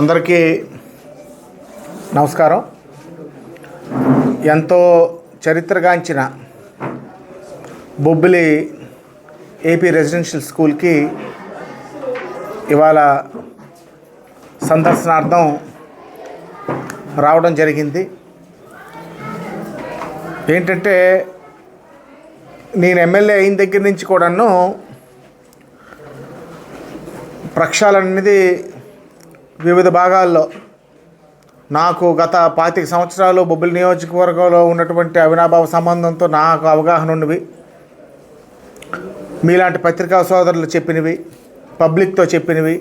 అందరికీ నమస్కారం. ఎంతో చరిత్రగాంచిన బొబ్బిలి ఏపీ రెసిడెన్షియల్ స్కూల్కి ఇవాళ సందర్శనార్థం రావడం జరిగింది. ఏంటంటే నేను ఎమ్మెల్యే అయిన దగ్గర నుంచి కూడాను ప్రక్షాళన అనేది వివిధ భాగాల్లో నాకు గత పాతిక సంవత్సరాలు బొబ్బిలి నియోజకవర్గంలో ఉన్నటువంటి అవినాభావ సంబంధంతో నాకు అవగాహన ఉన్నవి. మీలాంటి పత్రికా సోదరులు చెప్పినవి పబ్లిక్తో చెప్పినవి.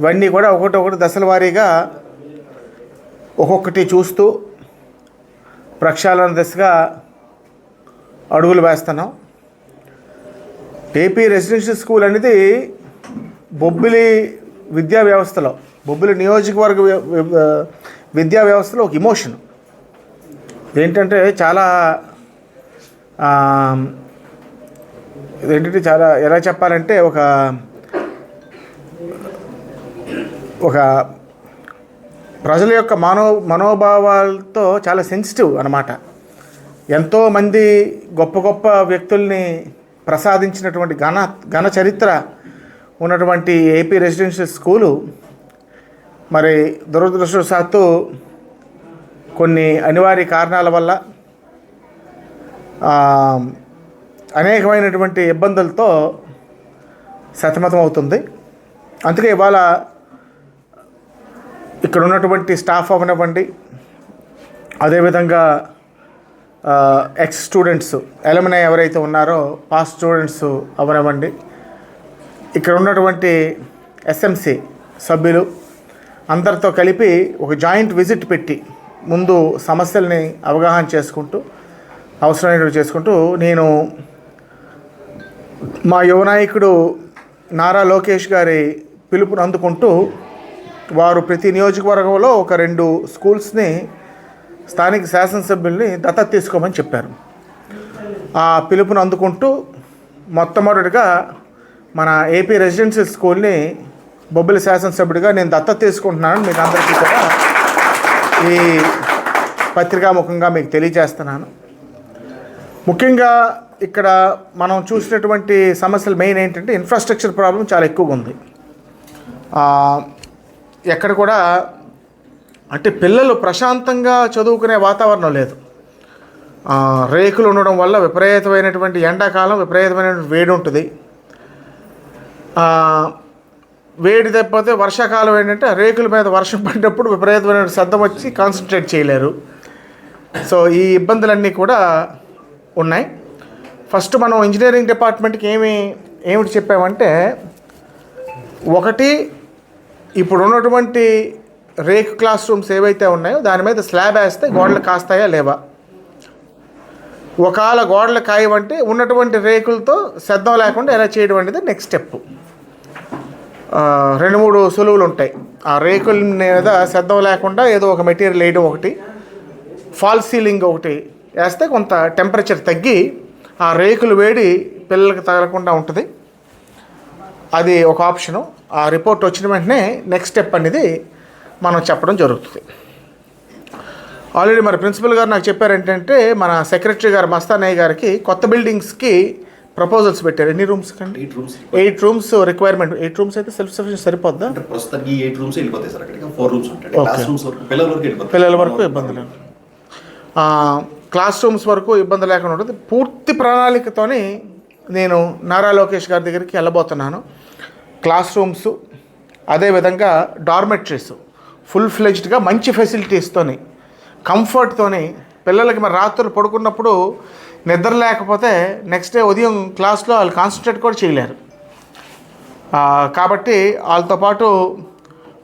ఇవన్నీ కూడా ఒకటి ఒకటి దశల వారీగా ఒక్కొక్కటి చూస్తూ ప్రక్షాళన దిశగా అడుగులు వేస్తున్నాం. ఏపీ రెసిడెన్షియల్ స్కూల్ అనేది బొబ్బిలి విద్యా వ్యవస్థలో బొబ్బిలి నియోజకవర్గ వ్య- విద్యా వ్యవస్థలో ఒక ఇమోషన్. ఏంటంటే చాలా ఏంటంటే చాలా ఎలా చెప్పాలంటే ఒక ఒక ప్రజల యొక్క మనో మనోభావాలతో చాలా సెన్సిటివ్ అన్నమాట. ఎంతోమంది గొప్ప గొప్ప వ్యక్తుల్ని ప్రసాదించినటువంటి ఘన ఘన చరిత్ర ఉన్నటువంటి ఏపీ రెసిడెన్షియల్ స్కూలు మరి దురదృష్టవశాత్తు కొన్ని అనివార్య కారణాల వల్ల అనేకమైనటువంటి ఇబ్బందులతో సతమతం అవుతుంది అందుకే ఇవాళ ఇక్కడ ఉన్నటువంటి స్టాఫ్ అవనివ్వండి అదేవిధంగా ఎక్స్ స్టూడెంట్స్ ఎలమినా ఎవరైతే ఉన్నారో పాస్ స్టూడెంట్స్ అవనివ్వండి. ఇక్కడ ఉన్నటువంటి ఎస్ఎంసి సభ్యులు అందరితో కలిపి ఒక జాయింట్ విజిట్ పెట్టి ముందు సమస్యల్ని అవగాహన చేసుకుంటూ అవసరమైనవి చేసుకుంటూ నేను మా యువ నాయకుడు నారా లోకేష్ గారి పిలుపును అందుకుంటూ వారు ప్రతి నియోజకవర్గంలో ఒక రెండు స్కూల్స్ని స్థానిక శాసనసభ్యుల్ని దత్తత తీసుకోమని చెప్పారు. ఆ పిలుపును అందుకుంటూ మొట్టమొదటిగా మన ఏపీ రెసిడెన్షియల్ స్కూల్ని బొబ్బిలి శాసనసభ్యుడిగా నేను దత్తత తీసుకుంటున్నాను మీకు అందరికీ కూడా ఈ పత్రికాముఖంగా మీకు తెలియజేస్తున్నాను. ముఖ్యంగా ఇక్కడ మనం చూసినటువంటి సమస్యలు మెయిన్ ఏంటంటే ఇన్ఫ్రాస్ట్రక్చర్ ప్రాబ్లం చాలా ఎక్కువగా ఉంది. ఎక్కడ కూడా అంటే పిల్లలు ప్రశాంతంగా చదువుకునే వాతావరణం లేదు. రేకులు ఉండడం వల్ల విపరీతమైనటువంటి ఎండాకాలం విపరీతమైనటువంటి వేడి ఉంటుంది. వేడి తప్పితే వర్షాకాలం ఏంటంటే రేకుల మీద వర్షం పడినప్పుడు విపరీతమైన శబ్దం వచ్చి కాన్సన్ట్రేట్ చేయలేరు. సో ఈ ఇబ్బందులన్నీ కూడా ఉన్నాయి. ఫస్ట్ మనం ఇంజనీరింగ్ డిపార్ట్మెంట్కి ఏమి ఏమిటి చెప్పామంటే ఒకటి ఇప్పుడు ఉన్నటువంటి రేక్ క్లాస్ రూమ్స్ ఏవైతే ఉన్నాయో దాని మీద స్లాబ్ వేస్తే గోడలు కాస్తాయా లేవా? ఒకవేళ గోడలు కాయవంటే ఉన్నటువంటి రేకులతో శబ్దం లేకుండా ఎలా చేయడం అనేది నెక్స్ట్ స్టెప్ రెండు మూడు సులువులు ఉంటాయి. ఆ రేకుల మీద శబ్దం లేకుండా ఏదో ఒక మెటీరియల్ వేయడం ఒకటి ఫాల్ సీలింగ్ ఒకటి వేస్తే కొంత టెంపరేచర్ తగ్గి ఆ రేకులు వేడి పిల్లలకు తగలకుండా ఉంటుంది. అది ఒక ఆప్షను. ఆ రిపోర్ట్ వచ్చిన వెంటనే నెక్స్ట్ స్టెప్ అనేది మనం చెప్పడం జరుగుతుంది. ఆల్రెడీ మరి ప్రిన్సిపల్ గారు నాకు చెప్పారు ఏంటంటే మన సెక్రటరీ గారు మస్తానయ్య గారికి కొత్త బిల్డింగ్స్కి ప్రపోజల్స్ పెట్టారు. ఎన్ని రూమ్స్ కండి? Eight rooms eight rooms requirement eight rooms అయితే సెల్ఫ్ సఫిషియెంట్ సరిపోద్దా? అంటే ప్రస్తుతానికి ఎయిట్ రూమ్స్ వెళ్ళిపోతాయి సార్ అక్కడికి? ఫోర్ రూమ్స్ ఉంటాయి. క్లాస్ రూమ్స్ వరకు పిల్లల వరకు వెళ్ళిపోతాయి. పిల్లల వరకు ఇబ్బంది లేదు క్లాస్ రూమ్స్ వరకు ఇబ్బంది లేకుండా ఉంటుంది. పూర్తి ప్రణాళికతోని నేను నారా లోకేష్ గారి దగ్గరికి వెళ్ళబోతున్నాను. క్లాస్ రూమ్స్ అదేవిధంగా డార్మెటరీస్ ఫుల్ ఫ్లెజ్డ్గా మంచి ఫెసిలిటీస్తోని కంఫర్ట్తోని పిల్లలకి మరి రాత్రులు పడుకున్నప్పుడు నిద్ర లేకపోతే నెక్స్ట్ డే ఉదయం క్లాస్లో వాళ్ళు కాన్సన్ట్రేట్ కూడా చేయలేరు. కాబట్టి వాళ్ళతో పాటు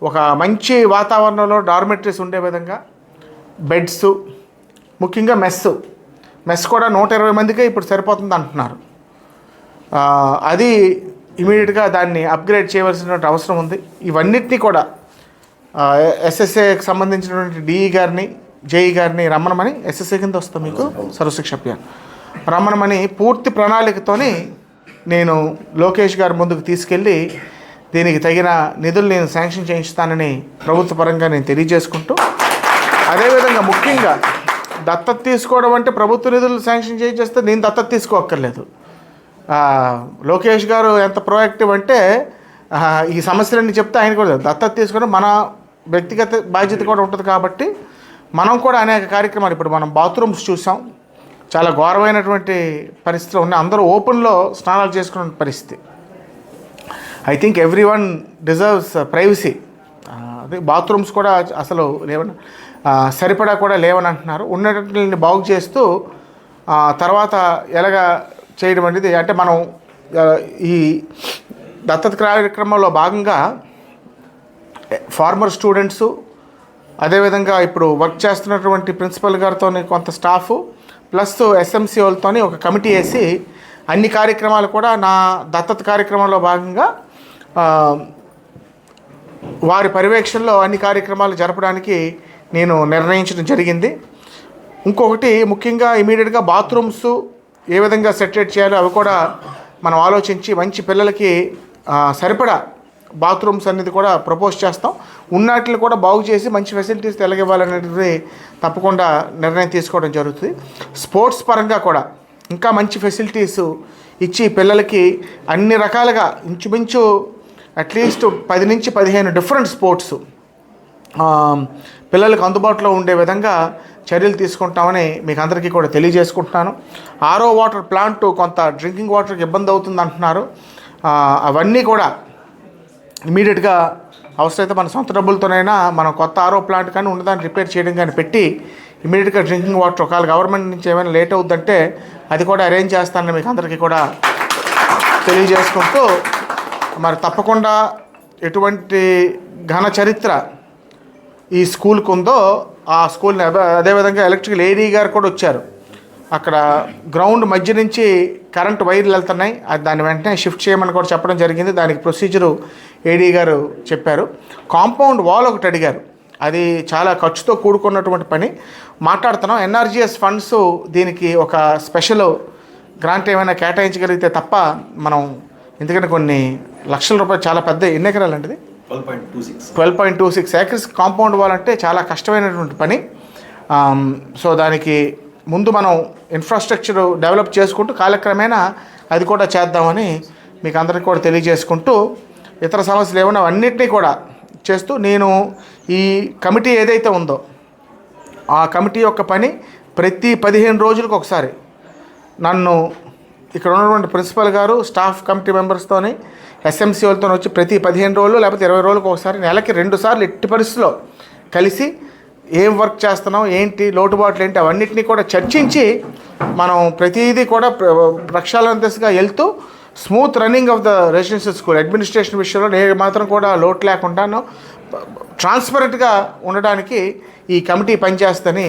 ఒక మంచి వాతావరణంలో డార్మెటరీస్ ఉండే విధంగా బెడ్స్ ముఖ్యంగా మెస్ మెస్ కూడా నూట ఇరవై మందికే ఇప్పుడు సరిపోతుంది అంటున్నారు. అది ఇమీడియట్గా దాన్ని అప్గ్రేడ్ చేయవలసినటువంటి అవసరం ఉంది. ఇవన్నిటినీ కూడా ఎస్ఎస్ఏకి సంబంధించినటువంటి డిఈ గారిని జేఈ గారిని రమ్మనమని ఎస్ఎస్ఏ కింద వస్తాం మీకు సర్వశిక్ష అభియాన్. రమ్మనమని పూర్తి ప్రణాళికతోని నేను లోకేష్ గారి ముందుకు తీసుకెళ్ళి దీనికి తగిన నిధులు నేను శాంక్షన్ చేయిస్తానని ప్రభుత్వ పరంగా నేను తెలియజేసుకుంటూ అదేవిధంగా ముఖ్యంగా దత్తత తీసుకోవడం అంటే ప్రభుత్వ నిధులు శాంక్షన్ చేయించేస్తే నేను దత్తత తీసుకోక్కర్లేదు. లోకేష్ గారు ఎంత ప్రొయాక్టివ్ అంటే ఈ సమస్యలన్నీ చెప్తే ఆయన కూడా దత్తత తీసుకోవడం మన వ్యక్తిగత బాధ్యత కూడా ఉంటుంది కాబట్టి మనం కూడా అనేక కార్యక్రమాలు ఇప్పుడు మనం బాత్రూమ్స్ చూసాం. చాలా ఘోరమైనటువంటి పరిస్థితులు ఉన్నాయి. అందరూ ఓపెన్లో స్నానాలు చేసుకున్న పరిస్థితి. I think everyone deserves privacy అదే బాత్రూమ్స్ కూడా అసలు లేవని సరిపడా కూడా లేవని అంటున్నారు. ఉన్నటువంటి బాగు చేస్తూ తర్వాత ఎలాగ చేయడం అనేది అంటే మనం ఈ దత్తత కార్యక్రమంలో భాగంగా ఫార్మర్ స్టూడెంట్స్ అదేవిధంగా ఇప్పుడు వర్క్ చేస్తున్నటువంటి ప్రిన్సిపల్ గారితో కొంత స్టాఫ్ ప్లస్ ఎస్ఎంసీ వాళ్ళతో ఒక కమిటీ వేసి అన్ని కార్యక్రమాలు కూడా నా దత్తత కార్యక్రమంలో భాగంగా వారి పర్యవేక్షణలో అన్ని కార్యక్రమాలు జరపడానికి నేను నిర్ణయించడం జరిగింది. ఇంకొకటి ముఖ్యంగా ఇమీడియట్గా బాత్రూమ్స్ ఏ విధంగా సెటరేట్ చేయాలో అవి కూడా మనం ఆలోచించి మంచి పిల్లలకి సరిపడా బాత్రూమ్స్ అనేది కూడా ప్రపోజ్ చేస్తాం. ఉన్నట్లు కూడా బాగు చేసి మంచి ఫెసిలిటీస్ తెలగివ్వాలనేది తప్పకుండా నిర్ణయం తీసుకోవడం జరుగుతుంది. స్పోర్ట్స్ పరంగా కూడా ఇంకా మంచి ఫెసిలిటీస్ ఇచ్చి పిల్లలకి అన్ని రకాలుగా ఇంచుమించు అట్లీస్ట్ పది నుంచి పదిహేను డిఫరెంట్ స్పోర్ట్స్ పిల్లలకు అందుబాటులో ఉండే విధంగా చర్యలు తీసుకుంటామని మీకు అందరికీ కూడా తెలియజేసుకుంటున్నాను. ఆరో వాటర్ ప్లాంట్ కొంత డ్రింకింగ్ వాటర్కి ఇబ్బంది అవుతుంది అంటున్నారు. అవన్నీ కూడా ఇమీడియట్గా అవసరమైతే మన సొంత డబ్బులతోనైనా మనం కొత్త ఆరో ప్లాంట్ కానీ ఉన్నదాన్ని రిపేర్ చేయడం కానీ పెట్టి ఇమీడియట్గా డ్రింకింగ్ వాటర్ ఒకవేళ గవర్నమెంట్ నుంచి ఏమైనా లేట్ అవుద్దంటే అది కూడా అరేంజ్ చేస్తానని మీకు అందరికీ కూడా తెలియజేసుకుంటూ మరి తప్పకుండా ఎటువంటి ఘన చరిత్ర ఈ స్కూల్కి ఉందో ఆ స్కూల్ని అదే- అదేవిధంగా ఎలక్ట్రికల్ ఏడీ గారు కూడా వచ్చారు. అక్కడ గ్రౌండ్ మధ్య నుంచి కరెంట్ వైర్లు వెళ్తున్నాయి. అది దాన్ని వెంటనే షిఫ్ట్ చేయమని కూడా చెప్పడం జరిగింది. దానికి ప్రొసీజరు ఏడీ గారు చెప్పారు. కాంపౌండ్ వాల్ ఒకటి అడిగారు. అది చాలా ఖర్చుతో కూడుకున్నటువంటి పని. మాట్లాడుతున్నాం. ఎన్ఆర్జిఎస్ ఫండ్స్ దీనికి ఒక స్పెషల్ గ్రాంట్ ఏమైనా కేటాయించగలిగితే తప్ప మనం ఎందుకంటే కొన్ని లక్షల రూపాయలు చాలా పెద్ద ఎన్ని ఎకరాలు అంటే ఇది? Twelve point two six. Acres compound wall అంటే చాలా కష్టమైనటువంటి పని. సో దానికి ముందు మనం ఇన్ఫ్రాస్ట్రక్చర్ డెవలప్ చేసుకుంటూ కాలక్రమేణా అది కూడా చేద్దామని మీకు అందరికీ కూడా తెలియజేసుకుంటూ ఇతర సమస్యలు ఏమైనా అన్నింటినీ కూడా చేస్తూ నేను ఈ కమిటీ ఏదైతే ఉందో ఆ కమిటీ యొక్క పని ప్రతి పదిహేను రోజులకు ఒకసారి. నన్ను ఇక్కడ ఉన్నటువంటి ప్రిన్సిపల్ గారు స్టాఫ్ కమిటీ మెంబర్స్తోని ఎస్ఎంసీ వాళ్ళతో వచ్చి ప్రతి పదిహేను రోజులు లేకపోతే ఇరవై రోజులకు ఒకసారి నెలకి రెండు సార్లు ఎట్టి పరిస్థితిలో కలిసి ఏం వర్క్ చేస్తున్నాం ఏంటి లోటుబాట్లు ఏంటి అవన్నిటినీ కూడా చర్చించి మనం ప్రతిదీ కూడా ప్రక్షాళన దిశగా వెళ్తూ smooth running of the residential school. Administration విషయంలో నేను మాత్రం కూడా లోటు లేకుండాను ట్రాన్స్పరెంట్గా ఉండడానికి ఈ కమిటీ పనిచేస్తని